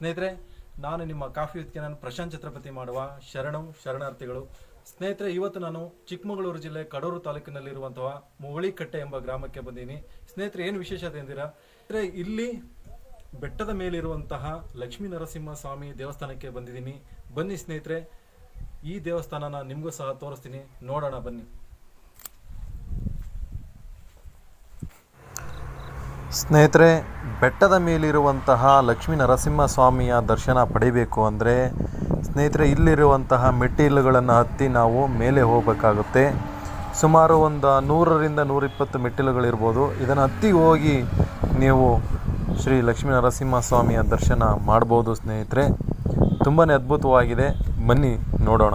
ಸ್ನೇಹಿತರೆ, ನಾನು ನಿಮ್ಮ ಕಾಫಿ ಹೊತ್ತಿಗೆ ನಾನು ಪ್ರಶಾಂತ್ ಛತ್ರಪತಿ ಮಾಡುವ ಶರಣಂ, ಶರಣಾರ್ಥಿಗಳು. ಸ್ನೇಹಿತರೆ, ಇವತ್ತು ನಾನು ಚಿಕ್ಕಮಗಳೂರು ಜಿಲ್ಲೆ ಕಡೂರು ತಾಲೂಕಿನಲ್ಲಿರುವಂತಹ ಮುಗಳಿಕಟ್ಟೆ ಎಂಬ ಗ್ರಾಮಕ್ಕೆ ಬಂದೀನಿ ಸ್ನೇಹಿತರೆ, ಏನು ವಿಶೇಷತೆ ಅಂದಿರಾ? ಇಲ್ಲಿ ಬೆಟ್ಟದ ಮೇಲಿರುವಂತಹ ಲಕ್ಷ್ಮೀ ನರಸಿಂಹ ಸ್ವಾಮಿ ದೇವಸ್ಥಾನಕ್ಕೆ ಬಂದಿದ್ದೀನಿ. ಬನ್ನಿ ಸ್ನೇಹಿತರೆ, ಈ ದೇವಸ್ಥಾನನ ನಿಮಗೂ ಸಹ ತೋರಿಸ್ತೀನಿ. ನೋಡೋಣ, ಬನ್ನಿ. ಸ್ನೇಹಿತರೆ ಬೆಟ್ಟದ ಮೇಲಿರುವಂತಹ ಲಕ್ಷ್ಮೀ ನರಸಿಂಹ ಸ್ವಾಮಿಯ ದರ್ಶನ ಪಡಿಬೇಕು ಅಂದರೆ ಸ್ನೇಹಿತರೆ, ಇಲ್ಲಿರುವಂತಹ ಮೆಟ್ಟಿಲುಗಳನ್ನು ಹತ್ತಿ ನಾವು ಮೇಲೆ ಹೋಗಬೇಕಾಗುತ್ತೆ. ಸುಮಾರು ಒಂದು ನೂರರಿಂದ ನೂರಿಪ್ಪತ್ತು ಮೆಟ್ಟಿಲುಗಳಿರ್ಬೋದು. ಇದನ್ನು ಹತ್ತಿ ಹೋಗಿ ನೀವು ಶ್ರೀ ಲಕ್ಷ್ಮೀ ನರಸಿಂಹ ಸ್ವಾಮಿಯ ದರ್ಶನ ಮಾಡ್ಬೋದು ಸ್ನೇಹಿತರೆ. ತುಂಬಾ ಅದ್ಭುತವಾಗಿದೆ. ಬನ್ನಿ ನೋಡೋಣ.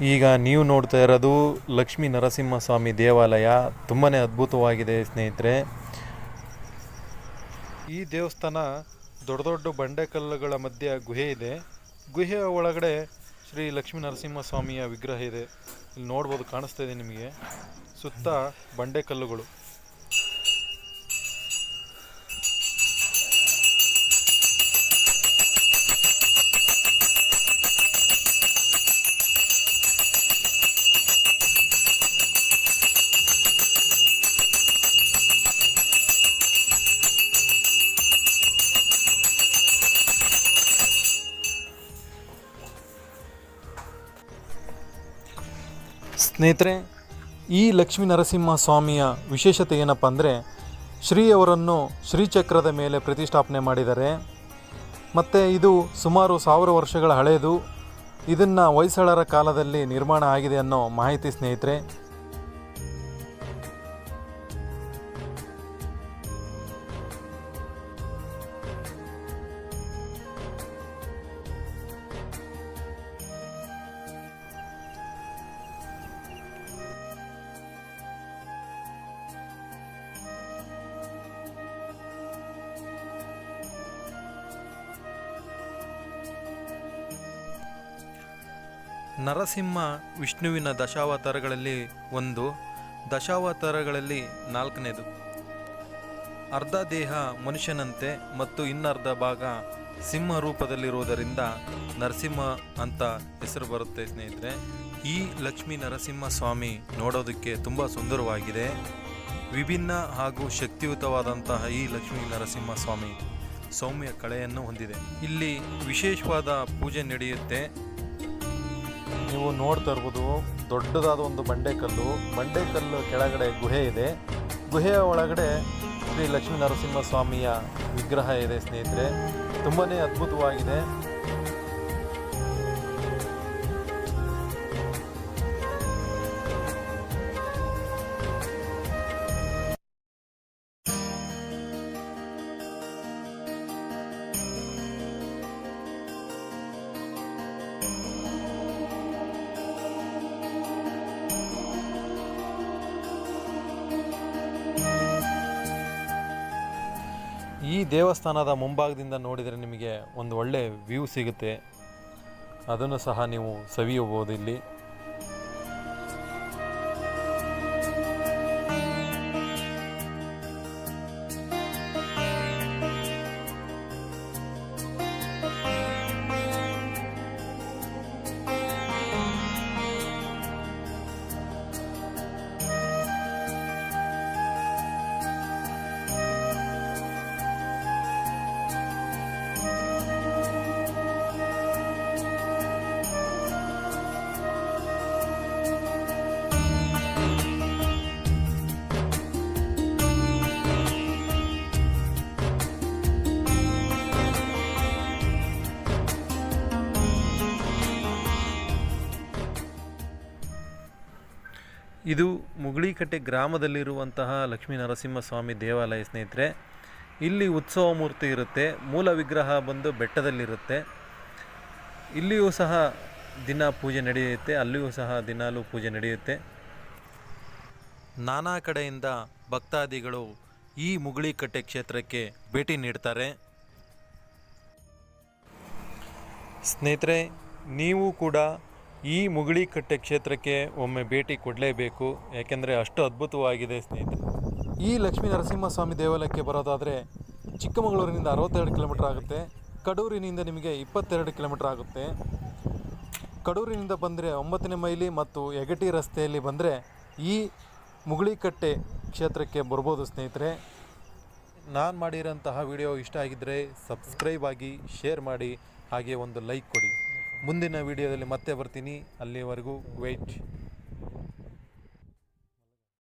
ಈಗ ನೀವು ನೋಡ್ತಾ ಇರೋದು ಲಕ್ಷ್ಮೀ ನರಸಿಂಹಸ್ವಾಮಿ ದೇವಾಲಯ. ತುಂಬಾ ಅದ್ಭುತವಾಗಿದೆ ಸ್ನೇಹಿತರೆ. ಈ ದೇವಸ್ಥಾನ ದೊಡ್ಡ ದೊಡ್ಡ ಬಂಡೆಕಲ್ಲುಗಳ ಮಧ್ಯೆ ಗುಹೆ ಇದೆ. ಗುಹೆಯ ಒಳಗಡೆ ಶ್ರೀ ಲಕ್ಷ್ಮೀ ನರಸಿಂಹಸ್ವಾಮಿಯ ವಿಗ್ರಹ ಇದೆ. ಇಲ್ಲಿ ನೋಡ್ಬೋದು ಕಾಣಿಸ್ತಾ ಇದೆ ನಿಮಗೆ. ಸುತ್ತ ಬಂಡೆಕಲ್ಲುಗಳು. ಸ್ನೇಹಿತರೆ, ಈ ಲಕ್ಷ್ಮೀ ನರಸಿಂಹ ಸ್ವಾಮಿಯ ವಿಶೇಷತೆ ಏನಪ್ಪ ಅಂದರೆ ಶ್ರೀಯವರನ್ನು ಶ್ರೀಚಕ್ರದ ಮೇಲೆ ಪ್ರತಿಷ್ಠಾಪನೆ ಮಾಡಿದ್ದಾರೆ. ಮತ್ತು ಇದು ಸುಮಾರು ಸಾವಿರ ವರ್ಷಗಳ ಹಳೆಯದು ಇದನ್ನು ಹೊಯ್ಸಳರ ಕಾಲದಲ್ಲಿ ನಿರ್ಮಾಣ ಆಗಿದೆ ಅನ್ನೋ ಮಾಹಿತಿ ಸ್ನೇಹಿತರೆ. ನರಸಿಂಹ ವಿಷ್ಣುವಿನ ದಶಾವತಾರಗಳಲ್ಲಿ ಒಂದು, ದಶಾವತಾರಗಳಲ್ಲಿ ನಾಲ್ಕನೇದು. ಅರ್ಧ ದೇಹ ಮನುಷ್ಯನಂತೆ ಮತ್ತು ಇನ್ನರ್ಧ ಭಾಗ ಸಿಂಹ ರೂಪದಲ್ಲಿರುವುದರಿಂದ ನರಸಿಂಹ ಅಂತ ಹೆಸರು ಬರುತ್ತೆ ಸ್ನೇಹಿತರೆ. ಈ ಲಕ್ಷ್ಮೀ ನರಸಿಂಹ ಸ್ವಾಮಿ ನೋಡೋದಕ್ಕೆ ತುಂಬ ಸುಂದರವಾಗಿದೆ. ವಿಭಿನ್ನ ಹಾಗೂ ಶಕ್ತಿಯುತವಾದಂತಹ ಈ ಲಕ್ಷ್ಮೀ ನರಸಿಂಹ ಸ್ವಾಮಿ ಸೌಮ್ಯ ಕಳೆಯನ್ನು ಹೊಂದಿದೆ. ಇಲ್ಲಿ ವಿಶೇಷವಾದ ಪೂಜೆ ನಡೆಯುತ್ತೆ. ನೀವು ನೋಡ್ತಾ ಇರ್ಬೋದು, ದೊಡ್ಡದಾದ ಒಂದು ಬಂಡೆಕಲ್ಲು ಬಂಡೆಕಲ್ಲು ಕೆಳಗಡೆ ಗುಹೆ ಇದೆ. ಗುಹೆಯ ಒಳಗಡೆ ಶ್ರೀ ಲಕ್ಷ್ಮೀ ನರಸಿಂಹ ಸ್ವಾಮಿಯ ವಿಗ್ರಹ ಇದೆ, ಸ್ನೇಹಿತರೆ. ತುಂಬಾನೇ ಅದ್ಭುತವಾಗಿದೆ. ಈ ದೇವಸ್ಥಾನದ ಮುಂಭಾಗದಿಂದ ನೋಡಿದರೆ ನಿಮಗೆ ಒಂದು ಒಳ್ಳೆ ವ್ಯೂ ಸಿಗುತ್ತೆ. ಅದನ್ನು ಸಹ ನೀವು ಸವಿಯಬಹುದು ಇಲ್ಲಿ. ಇದು ಮುಗುಳಿಕಟ್ಟೆ ಗ್ರಾಮದಲ್ಲಿರುವಂತಹ ಲಕ್ಷ್ಮೀ ನರಸಿಂಹಸ್ವಾಮಿ ದೇವಾಲಯ ಸ್ನೇಹಿತರೆ. ಇಲ್ಲಿ ಉತ್ಸವ ಮೂರ್ತಿ ಇರುತ್ತೆ, ಮೂಲ ವಿಗ್ರಹ ಬಂದು ಬೆಟ್ಟದಲ್ಲಿರುತ್ತೆ. ಇಲ್ಲಿಯೂ ಸಹ ದಿನ ಪೂಜೆ ನಡೆಯುತ್ತೆ, ಅಲ್ಲಿಯೂ ಸಹ ದಿನಾಲೂ ಪೂಜೆ ನಡೆಯುತ್ತೆ. ನಾನಾ ಕಡೆಯಿಂದ ಭಕ್ತಾದಿಗಳು ಈ ಮುಗುಳಿಕಟ್ಟೆ ಕ್ಷೇತ್ರಕ್ಕೆ ಭೇಟಿ ನೀಡ್ತಾರೆ. ಸ್ನೇಹಿತರೆ, ನೀವು ಕೂಡ ಈ ಮುಗುಳಿಕಟ್ಟೆ ಕ್ಷೇತ್ರಕ್ಕೆ ಒಮ್ಮೆ ಭೇಟಿ ಕೊಡಲೇಬೇಕು. ಯಾಕೆಂದರೆ ಅಷ್ಟು ಅದ್ಭುತವಾಗಿದೆ ಸ್ನೇಹಿತರೆ. ಈ ಲಕ್ಷ್ಮೀ ನರಸಿಂಹಸ್ವಾಮಿ ದೇವಾಲಯಕ್ಕೆ ಬರೋದಾದರೆ ಚಿಕ್ಕಮಗಳೂರಿನಿಂದ ಅರವತ್ತೆರಡು ಕಿಲೋಮೀಟರ್ ಆಗುತ್ತೆ. ಕಡೂರಿನಿಂದ ನಿಮಗೆ ಇಪ್ಪತ್ತೆರಡು ಕಿಲೋಮೀಟರ್ ಆಗುತ್ತೆ. ಕಡೂರಿನಿಂದ ಬಂದರೆ ಒಂಬತ್ತನೇ ಮೈಲಿ ಮತ್ತು ಯಗಟಿ ರಸ್ತೆಯಲ್ಲಿ ಬಂದರೆ ಈ ಮುಗುಳಿಕಟ್ಟೆ ಕ್ಷೇತ್ರಕ್ಕೆ ಬರ್ಬೋದು ಸ್ನೇಹಿತರೆ. ನಾನು ಮಾಡಿರೋಂತಹ ವಿಡಿಯೋ ಇಷ್ಟ ಆಗಿದ್ದರೆ ಸಬ್ಸ್ಕ್ರೈಬ್ ಆಗಿ, ಶೇರ್ ಮಾಡಿ, ಹಾಗೆ ಒಂದು ಲೈಕ್ ಕೊಡಿ. ಮುಂದಿನ ವಿಡಿಯೋದಲ್ಲಿ ಮತ್ತೆ ಬರ್ತೀನಿ. ಅಲ್ಲಿವರೆಗೂ ವೆಯ್ಟ್